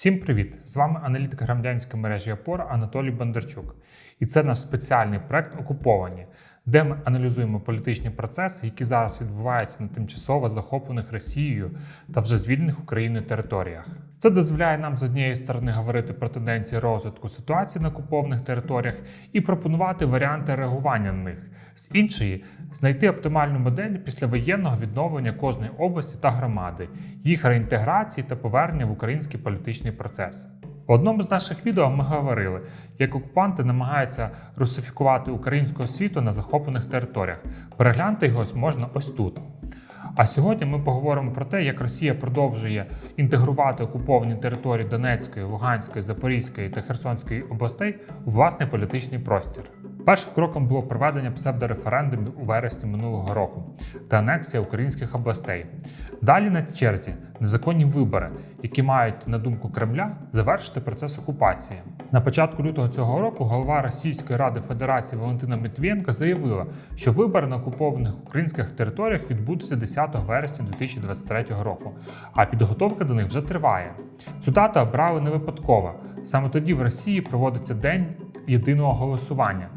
Всім привіт! З вами аналітик громадянської мережі Опора Анатолій Бондарчук. І це наш спеціальний проект Окуповані, де ми аналізуємо політичні процеси, які зараз відбуваються на тимчасово захоплених Росією та вже звільнених Україною територіях. Це дозволяє нам з однієї сторони говорити про тенденції розвитку ситуації на окупованих територіях і пропонувати варіанти реагування на них. З іншої знайти оптимальну модель післявоєнного відновлення кожної області та громади, їх реінтеграції та повернення в український політичний процес. В одному з наших відео ми говорили, як окупанти намагаються русифікувати українську освіту на захоплених територіях. Переглянути його можна ось тут. А сьогодні ми поговоримо про те, як Росія продовжує інтегрувати окуповані території Донецької, Луганської, Запорізької та Херсонської областей у власний політичний простір. Першим кроком було проведення псевдореферендумів у вересні минулого року та анексія українських областей. Далі на черзі незаконні вибори, які мають, на думку Кремля, завершити процес окупації. На початку лютого цього року голова Російської ради Федерації Валентина Матвієнко заявила, що вибори на окупованих українських територіях відбудуться 10 вересня 2023 року, а підготовка до них вже триває. Цю дату обрали не випадково. Саме тоді в Росії проводиться день єдиного голосування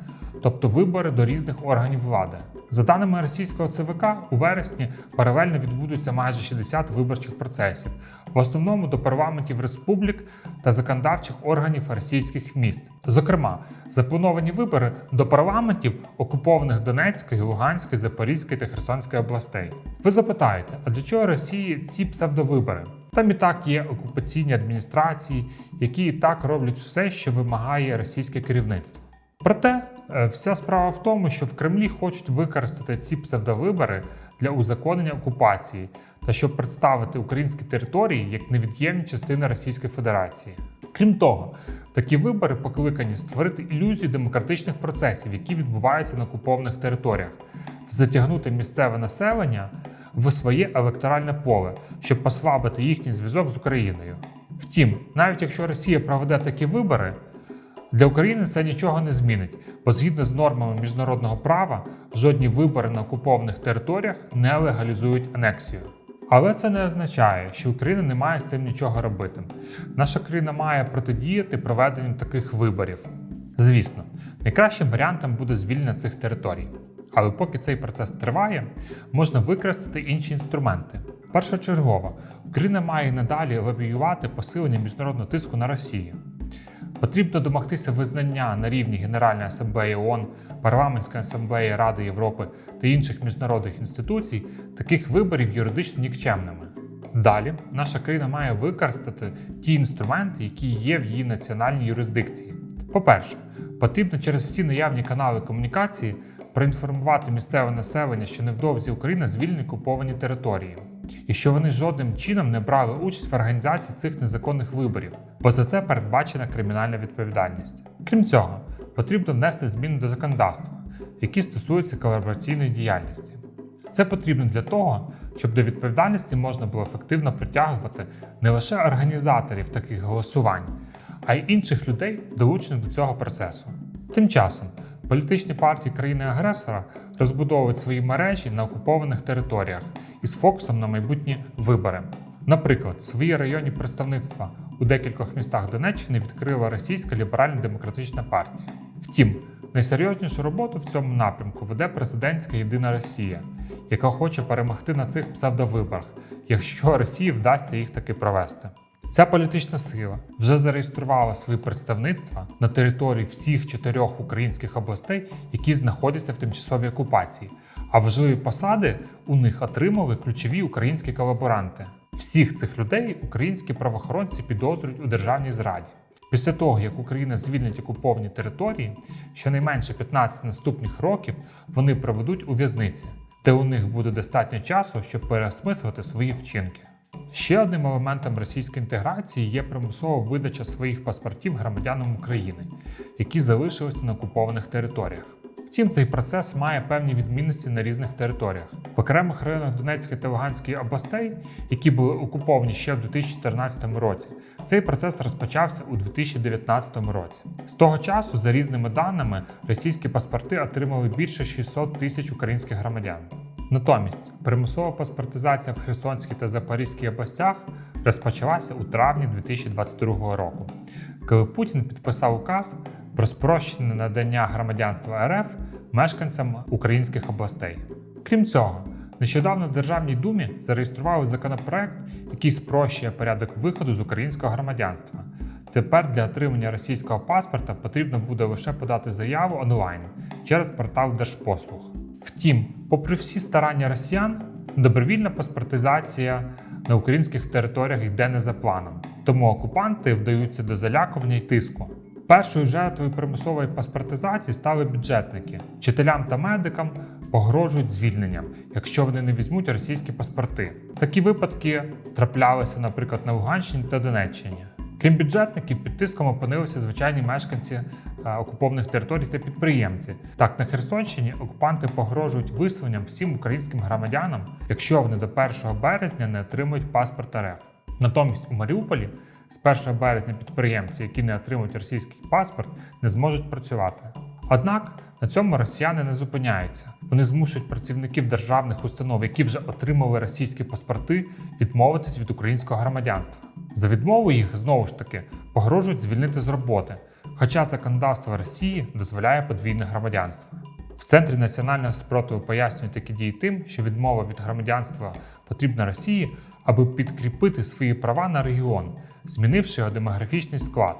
тобто вибори до різних органів влади. За даними російського ЦВК, у вересні паралельно відбудуться майже 60 виборчих процесів, в основному до парламентів республік та законодавчих органів російських міст. Зокрема, заплановані вибори до парламентів окупованих Донецької, Луганської, Запорізької та Херсонської областей. Ви запитаєте, а для чого Росії ці псевдовибори? Там і так є окупаційні адміністрації, які і так роблять все, що вимагає російське керівництво. Проте вся справа в тому, що в Кремлі хочуть використати ці псевдовибори для узаконення окупації та щоб представити українські території як невід'ємні частини Російської Федерації. Крім того, такі вибори покликані створити ілюзію демократичних процесів, які відбуваються на окупованих територіях, та затягнути місцеве населення в своє електоральне поле, щоб послабити їхній зв'язок з Україною. Втім, навіть якщо Росія проведе такі вибори. Для України це нічого не змінить, бо згідно з нормами міжнародного права, жодні вибори на окупованих територіях не легалізують анексію. Але це не означає, що Україна не має з цим нічого робити. Наша країна має протидіяти проведенню таких виборів. Звісно, найкращим варіантом буде звільнення цих територій. Але поки цей процес триває, можна використати інші інструменти. Першочергово, Україна має надалі лобіювати посилення міжнародного тиску на Росію. Потрібно домогтися визнання на рівні Генеральної асамблеї ООН, парламентської асамблеї Ради Європи та інших міжнародних інституцій таких виборів юридично нікчемними. Далі наша країна має використати ті інструменти, які є в її національній юрисдикції. По-перше, потрібно через всі наявні канали комунікації проінформувати місцеве населення, що невдовзі Україна звільнить окуповані території, і що вони жодним чином не брали участь в організації цих незаконних виборів, бо за це передбачена кримінальна відповідальність. Крім цього, потрібно внести зміни до законодавства, які стосуються колабораційної діяльності. Це потрібно для того, щоб до відповідальності можна було ефективно притягувати не лише організаторів таких голосувань, а й інших людей, долучених до цього процесу. Тим часом політичні партії країни-агресора розбудовують свої мережі на окупованих територіях із фокусом на майбутні вибори. Наприклад, свої районні представництва у декількох містах Донеччини відкрила російська ліберально-демократична партія. Втім, найсерйознішу роботу в цьому напрямку веде президентська Єдина Росія, яка хоче перемогти на цих псевдовиборах, якщо Росії вдасться їх таки провести. Ця політична сила вже зареєструвала свої представництва на території всіх чотирьох українських областей, які знаходяться в тимчасовій окупації. А важливі посади у них отримали ключові українські колаборанти. Всіх цих людей українські правоохоронці підозрюють у державній зраді. Після того, як Україна звільнить окуповані території, щонайменше 15 наступних років вони проведуть у в'язниці, де у них буде достатньо часу, щоб переосмислити свої вчинки. Ще одним елементом російської інтеграції є примусова видача своїх паспортів громадянам України, які залишилися на окупованих територіях. Втім, цей процес має певні відмінності на різних територіях. В окремих районах Донецької та Луганської областей, які були окуповані ще в 2014 році, цей процес розпочався у 2019 році. З того часу, за різними даними, російські паспорти отримали більше 600 тисяч українських громадян. Натомість примусова паспортизація в Херсонській та Запорізькій областях розпочалася у травні 2022 року, коли Путін підписав указ про спрощене надання громадянства РФ мешканцям українських областей. Крім цього, нещодавно в Державній думі зареєстрували законопроект, який спрощує порядок виходу з українського громадянства. Тепер для отримання російського паспорта потрібно буде лише подати заяву онлайн через портал Держпослуг. Втім, попри всі старання росіян, добровільна паспортизація на українських територіях йде не за планом, тому окупанти вдаються до залякування й тиску. Першою жертвою примусової паспортизації стали бюджетники. Вчителям та медикам погрожують звільненням, якщо вони не візьмуть російські паспорти. Такі випадки траплялися, наприклад, на Луганщині та Донеччині. Крім бюджетників, під тиском опинилися звичайні мешканці е, окупованих територій та підприємці. Так, на Херсонщині окупанти погрожують виселенням всім українським громадянам, якщо вони до 1 березня не отримують паспорт РФ. Натомість у Маріуполі з 1 березня підприємці, які не отримують російський паспорт, не зможуть працювати. Однак на цьому росіяни не зупиняються. Вони змушують працівників державних установ, які вже отримали російські паспорти, відмовитись від українського громадянства. За відмову їх знову ж таки погрожують звільнити з роботи, хоча законодавство Росії дозволяє подвійне громадянство. В центрі національного спротиву пояснюють такі дії тим, що відмова від громадянства потрібна Росії, аби підкріпити свої права на регіон, змінивши його демографічний склад.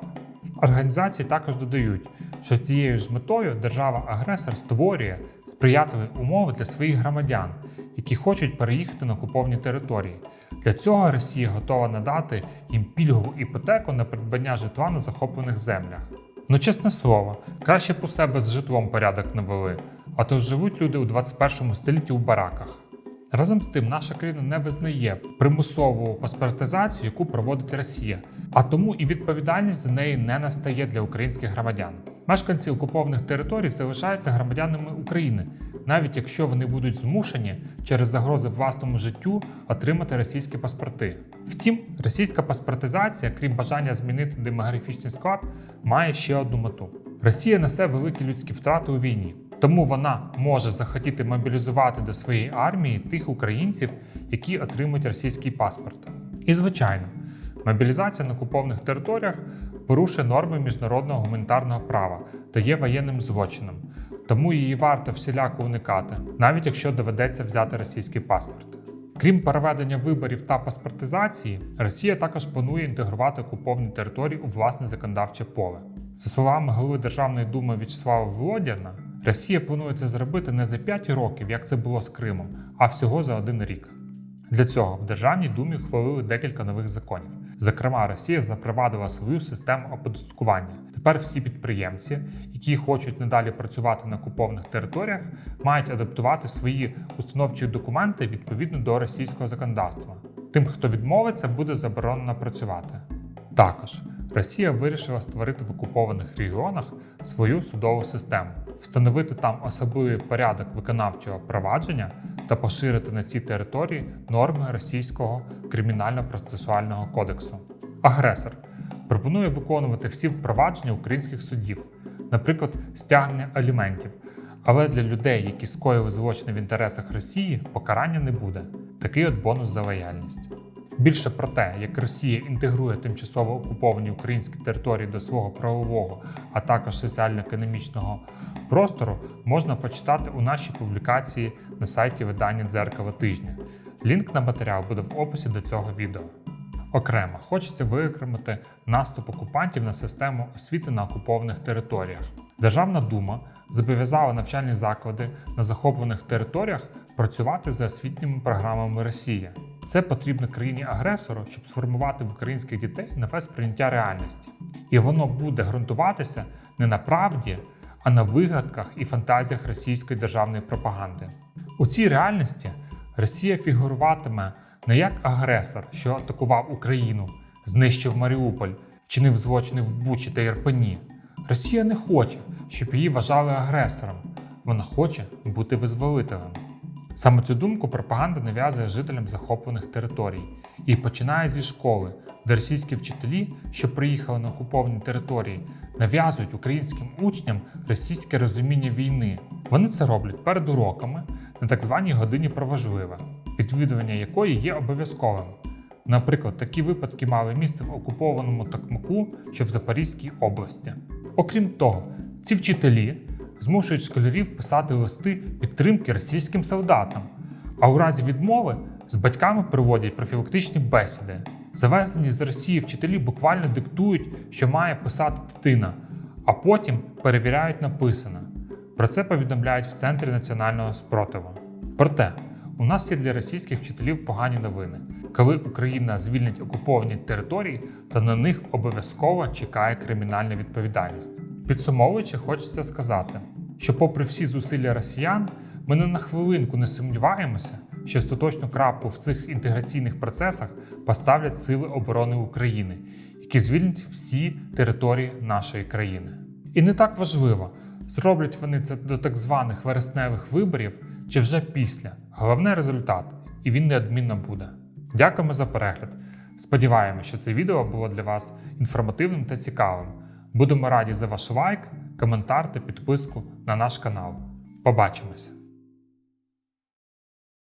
Організації також додають, що з цією ж метою держава-агресор створює сприятливі умови для своїх громадян, які хочуть переїхати на окуповані території. Для цього Росія готова надати їм пільгову іпотеку на придбання житла на захоплених землях. Ну, чесне слово, краще б у себе з житлом порядок навели, а то живуть люди у 21 столітті у бараках. Разом з тим, наша країна не визнає примусову паспортизацію, яку проводить Росія, а тому і відповідальність за неї не настає для українських громадян. Мешканці окупованих територій залишаються громадянами України, навіть якщо вони будуть змушені через загрози власному життю отримати російські паспорти. Втім, російська паспортизація, крім бажання змінити демографічний склад, має ще одну мету: Росія несе великі людські втрати у війні. Тому вона може захотіти мобілізувати до своєї армії тих українців, які отримують російський паспорт. І звичайно, мобілізація на окупованих територіях порушує норми міжнародного гуманітарного права та є воєнним злочином, тому її варто всіляко уникати, навіть якщо доведеться взяти російський паспорт. Крім переведення виборів та паспортизації, Росія також планує інтегрувати окуповані території у власне законодавче поле. За словами голови Державної думи В'ячеслава Володяна, Росія планує це зробити не за 5 років, як це було з Кримом, а всього за один рік. Для цього в Державній думі ухвалили декілька нових законів. Зокрема, Росія запровадила свою систему оподаткування. Тепер всі підприємці, які хочуть надалі працювати на окупованих територіях, мають адаптувати свої установчі документи відповідно до російського законодавства. Тим, хто відмовиться, буде заборонено працювати. Також Росія вирішила створити в окупованих регіонах свою судову систему, встановити там особливий порядок виконавчого провадження та поширити на ці території норми російського кримінально-процесуального кодексу. Агресор пропонує виконувати всі впровадження українських судів, наприклад, стягнення аліментів. Але для людей, які скоїли злочини в інтересах Росії, покарання не буде. Такий от бонус за лояльність. Більше про те, як Росія інтегрує тимчасово окуповані українські території до свого правового, а також соціально-економічного простору, можна почитати у нашій публікації на сайті видання Дзеркало тижня. Лінк на матеріал буде в описі до цього відео. Окремо хочеться виокремити наступ окупантів на систему освіти на окупованих територіях. Державна дума зобов'язала навчальні заклади на захоплених територіях працювати за освітніми програмами Росії. Це потрібно країні-агресору, щоб сформувати в українських дітей нове сприйняття реальності. І воно буде ґрунтуватися не на правді, а на вигадках і фантазіях російської державної пропаганди. У цій реальності Росія фігуруватиме не як агресор, що атакував Україну, знищив Маріуполь, вчинив злочини в Бучі та Ірпені. Росія не хоче, щоб її вважали агресором. Вона хоче бути визволителем. Саме цю думку пропаганда нав'язує жителям захоплених територій і починає зі школи, де російські вчителі, що приїхали на окуповані території, нав'язують українським учням російське розуміння війни. Вони це роблять перед уроками, на так званій годині про важливе, відвідування якої є обов'язковим. Наприклад, такі випадки мали місце в окупованому Токмаку, що в Запорізькій області. Окрім того, ці вчителі змушують школярів писати листи підтримки російським солдатам, а у разі відмови з батьками проводять профілактичні бесіди. Завезені з Росії вчителі буквально диктують, що має писати дитина, а потім перевіряють написане. Про це повідомляють в Центрі національного спротиву. Проте, у нас є для російських вчителів погані новини. Коли Україна звільнить окуповані території, то на них обов'язково чекає кримінальна відповідальність. Підсумовуючи, хочеться сказати, що, попри всі зусилля росіян, ми не на хвилинку не сумніваємося, що остаточну крапку в цих інтеграційних процесах поставлять Сили оборони України, які звільнять всі території нашої країни. І не так важливо, зроблять вони це до так званих вересневих виборів чи вже після. Головне результат, і він неодмінно буде. Дякуємо за перегляд. Сподіваємося, що це відео було для вас інформативним та цікавим. Будемо раді за ваш лайк, коментар та підписку на наш канал. Побачимось!